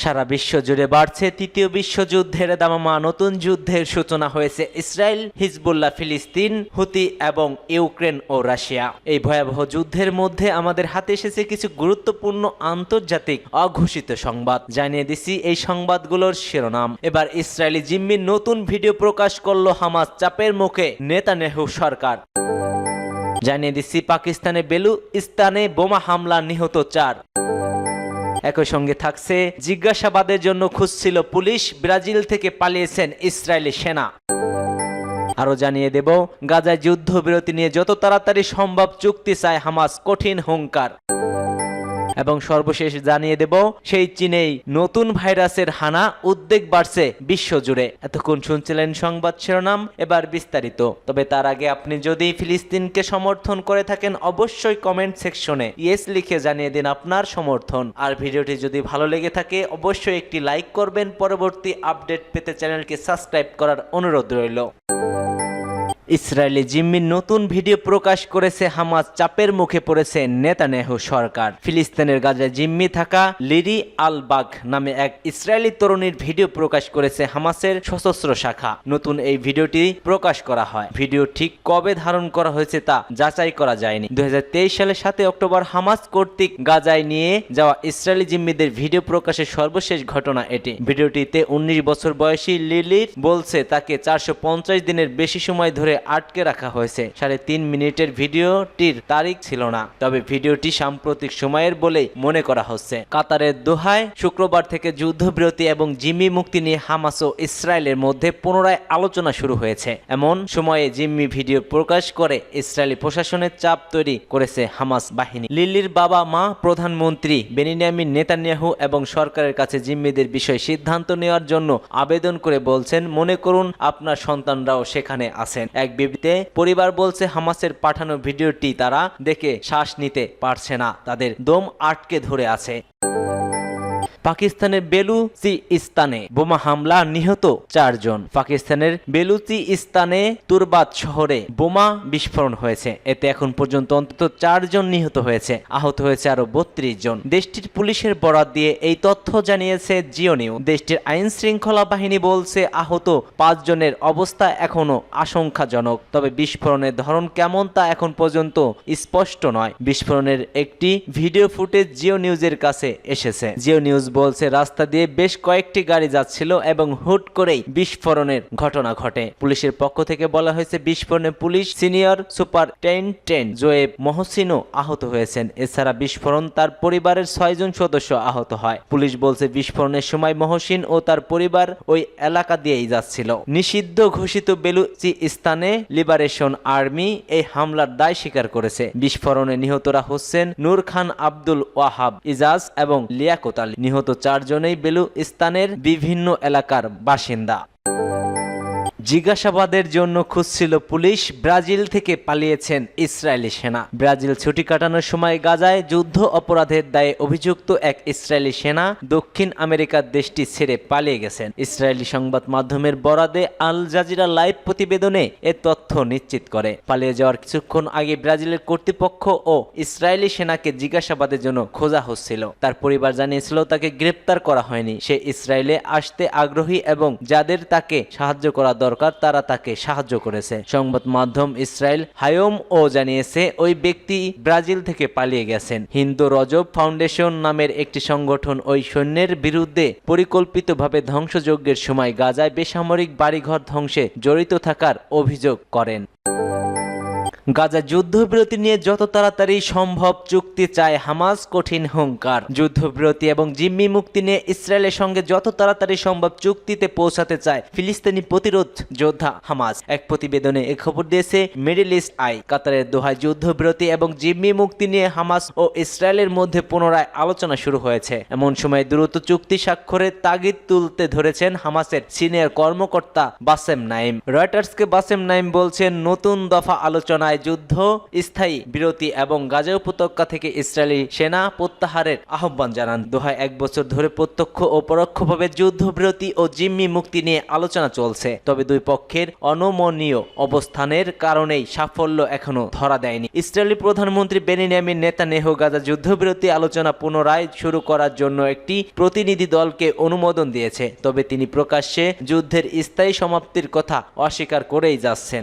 সারা বিশ্ব জুড়ে বাড়ছে তৃতীয় বিশ্বযুদ্ধের দামামা নতুন যুদ্ধের সূচনা হয়েছে ইসরায়েল, হিজবুল্লাহ, ফিলিস্তিন, হুতি এবং ইউক্রেন ও রাশিয়া। এই ভয়াবহ যুদ্ধের মধ্যে আমাদের হাতে এসেছে কিছু গুরুত্বপূর্ণ আন্তর্জাতিক অঘোষিত সংবাদ। জানিয়ে দিছি এই সংবাদগুলোর শিরোনাম। এবার ইসরায়েলি জিম্মির নতুন ভিডিও প্রকাশ করল হামাস চাপের মুখে নেতানেহু সরকার। জানিয়ে দিচ্ছি পাকিস্তানে বেলুস্তানে বোমা হামলা নিহত চার। একই সঙ্গে থাকছে, জিজ্ঞাসাবাদের জন্য খুঁজছিল পুলিশ, ব্রাজিল থেকে পালিয়েছেন ইসরায়েলি সেনা। আরও জানিয়ে দেব, গাজায় যুদ্ধবিরতি নিয়ে যত তাড়াতাড়ি সম্ভব চুক্তি চায় হামাস কঠিন হুঙ্কার। এবং সর্বশেষ জানিয়ে দেব, সেই চীনেই নতুন ভাইরাসের হানা উদ্বেগ বাড়ছে বিশ্বজুড়ে। এতক্ষণ শুনছিলেন সংবাদ শিরোনাম, এবার বিস্তারিত। তবে তার আগে আপনি যদি ফিলিস্তিনকে সমর্থন করে থাকেন, অবশ্যই কমেন্ট সেকশনে ইয়েস লিখে জানিয়ে দিন আপনার সমর্থন। আর ভিডিওটি যদি ভালো লেগে থাকে, অবশ্যই একটি লাইক করবেন। পরবর্তী আপডেট পেতে চ্যানেলকে সাবস্ক্রাইব করার অনুরোধ রইল। ইসরায়েলি জিম্মির নতুন ভিডিও প্রকাশ করেছে হামাস, চাপের মুখে পড়েছে নেতানেহু সরকার। ফিলিস্তিনের গাজায় জিম্মি থাকা লিরি আল বাগ নামে এক ইসরায়েলি তরুণীর ভিডিও প্রকাশ করেছে হামাসের সশস্ত্র শাখা। নতুন এই ভিডিওটি প্রকাশ করা হয়। ভিডিও ঠিক কবে ধারণ করা হয়েছে তা যাচাই করা যায়নি। দুই হাজার তেইশ সালের সাথে অক্টোবর হামাস কর্তৃক গাজায় নিয়ে যাওয়া ইসরায়েলি জিম্মিদের ভিডিও প্রকাশের সর্বশেষ ঘটনা এটি। ভিডিওটিতে উনিশ বছর বয়সী লিলির বলছে, তাকে চারশো পঞ্চাশ দিনের বেশি সময় ধরে আটকে রাখা হয়েছে। সাড়ে তিন মিনিটের ভিডিওটির তারিখ ছিল না, তবে ভিডিওটি সাম্প্রতিক সময়ের বলেই মনে করা হচ্ছে। কাতারের দোহায় শুক্রবার থেকে যুদ্ধবিরতি এবং জিম্মি মুক্তি নিয়ে হামাস ও ইসরায়েলের মধ্যে পুনরায় আলোচনা শুরু হয়েছে। এমন সময়ে জিম্মি ভিডিও প্রকাশ করে ইসরায়েলি প্রশাসনের চাপ তৈরি করেছে হামাস বাহিনী। লিলির বাবা মা, প্রধানমন্ত্রী বেনিয়ামিন নেতানিয়াহু এবং সরকারের কাছে জিম্মিদের বিষয়ে সিদ্ধান্ত নেওয়ার জন্য আবেদন করে বলছেন, মনে করুন, আপনার সন্তানরাও সেখানে আছেন। এক বিবৃতিতে পরিবার বলছে, হামাসের পাঠানো ভিডিওটি তারা দেখে শ্বাস নিতে পারছে না। তাদের দম আটকে ধরে আছে। পাকিস্তানের বেলুচি ইস্তানে বোমা হামলা নিহত চারজন। পাকিস্তানের বেলুচি ইস্তানে তুরবাত শহরে বোমা বিস্ফোরণ হয়েছে। এতে এখন পর্যন্ত অন্তত চারজন নিহত হয়েছে। আহত হয়েছে আরও বত্রিশ জন। দেশটির পুলিশের বরাত দিয়ে এই তথ্য জানিয়েছে জিও নিউ দেশটির আইন শৃঙ্খলা বাহিনী বলছে, আহত পাঁচজনের অবস্থা এখনও আশঙ্কাজনক। তবে বিস্ফোরণের ধরন কেমন তা এখন পর্যন্ত স্পষ্ট নয়। বিস্ফোরণের একটি ভিডিও ফুটেজ জিও নিউজের কাছে এসেছে। জিও নিউজ বলছে, রাস্তা দিয়ে বেশ কয়েকটি গাড়ি যাচ্ছিল এবং হুট করেই বিস্ফোরণের ঘটনা ঘটে। পুলিশের পক্ষ থেকে বলা হয়েছে, বিস্ফোরণে পুলিশ সিনিয়র সুপারটেন্টেন্ট জোয়েব মহসিনও আহত হয়েছেন। এছাড়া বিস্ফোরণ তার পরিবারের ছয়জন সদস্য আহত হয়। পুলিশ বলছে, বিস্ফোরণের সময় মহসিন ও তার পরিবার ওই এলাকা দিয়েই যাচ্ছিল। নিষিদ্ধ ঘোষিত বেলুচি স্থানে লিবারেশন আর্মি এই হামলার দায় স্বীকার করেছে। বিস্ফোরণে নিহতরা হচ্ছেন নূর খান আব্দুল ওয়াহাব ইজাজ এবং লিয়াকত নিহত চারজনেই বেলুস্তানের বিভিন্ন এলাকার বাসিন্দা। জিজ্ঞাসাবাদের জন্য খুঁজছিল পুলিশ, ব্রাজিল থেকে পালিয়েছেন ইসরায়েলি সেনা। ব্রাজিল ছুটি কাটানোর সময় গাজায় যুদ্ধ অপরাধের দায়ে অভিযুক্ত এক ইসরায়েলি সেনা দক্ষিণ আমেরিকার দেশটি ছেড়ে পালিয়ে গেছেন। ইসরায়েলি সংবাদ মাধ্যমের বরাদে আল জাজিরা লাইভ প্রতিবেদনে এ তথ্য নিশ্চিত করে। পালিয়ে যাওয়ার কিছুক্ষণ আগে ব্রাজিলের কর্তৃপক্ষ ও ইসরায়েলি সেনাকে জিজ্ঞাসাবাদের জন্য খোঁজা হচ্ছিল। তার পরিবার জানিয়েছিল, তাকে গ্রেপ্তার করা হয়নি। সে ইসরায়েলে আসতে আগ্রহী এবং যাদের তাকে সাহায্য করা তারা তাকে সাহায্য করেছে। সংবাদ মাধ্যম ইসরায়েল হায়ম ও জানিয়েছে, ওই ব্যক্তি ব্রাজিল থেকে পালিয়ে গেছেন। হিন্দু রজব ফাউন্ডেশন নামের একটি সংগঠন ওই সৈন্যের বিরুদ্ধে পরিকল্পিতভাবে ধ্বংসযজ্ঞের সময় গাজায় বেসামরিক বাড়িঘর ধ্বংসে জড়িত থাকার অভিযোগ করেন। গাজা যুদ্ধবিরতি নিয়ে যত তাড়াতাড়ি সম্ভব চুক্তি চায় হামাস কঠিন হুঙ্কার। যুদ্ধবিরতি এবং জিম্মি মুক্তি নিয়ে ইসরায়েলের সঙ্গে যত তাড়াতাড়ি সম্ভব চুক্তিতে পৌঁছাতে চায় ফিলিস্তিনি প্রতিরোধ যোদ্ধা হামাস। এক প্রতিবেদনে এ খবর দিয়েছে, মিডিল ইস্ট আই, কাতারের দোহায় যুদ্ধবিরতি এবং জিম্মি মুক্তি নিয়ে হামাস ও ইসরায়েলের মধ্যে পুনরায় আলোচনা শুরু হয়েছে। এমন সময় দ্রুত চুক্তি স্বাক্ষরের তাগিদ তুলতে ধরেছেন হামাসের সিনিয়র কর্মকর্তা বাসেম নাইম। রয়টার্সকে বাসেম নাইম বলছেন, নতুন দফা আলোচনায় পুনরায় যুদ্ধ, স্থায়ী বিরতি এবং গাজা উপত্যকা থেকে ইসরায়েলি সেনা প্রত্যাহারের আহ্বান জানান। দোহায় এক বছর ধরে প্রত্যক্ষ ও পরোক্ষভাবে যুদ্ধবিরতি ও জিম্মি মুক্তি নিয়ে আলোচনা চলছে। তবে দুই পক্ষের অনমনীয় অবস্থানের কারণেই সাফল্য এখনও ধরা দেয়নি। ইসরায়েলি প্রধানমন্ত্রী বেনিয়ামিন নেতানেহু গাজা যুদ্ধবিরতি আলোচনা পুনরায় শুরু করার জন্য একটি প্রতিনিধি দলকে অনুমোদন দিয়েছে। তবে তিনি প্রকাশ্যে যুদ্ধের স্থায়ী সমাপ্তির কথা অস্বীকার করেই যাচ্ছেন।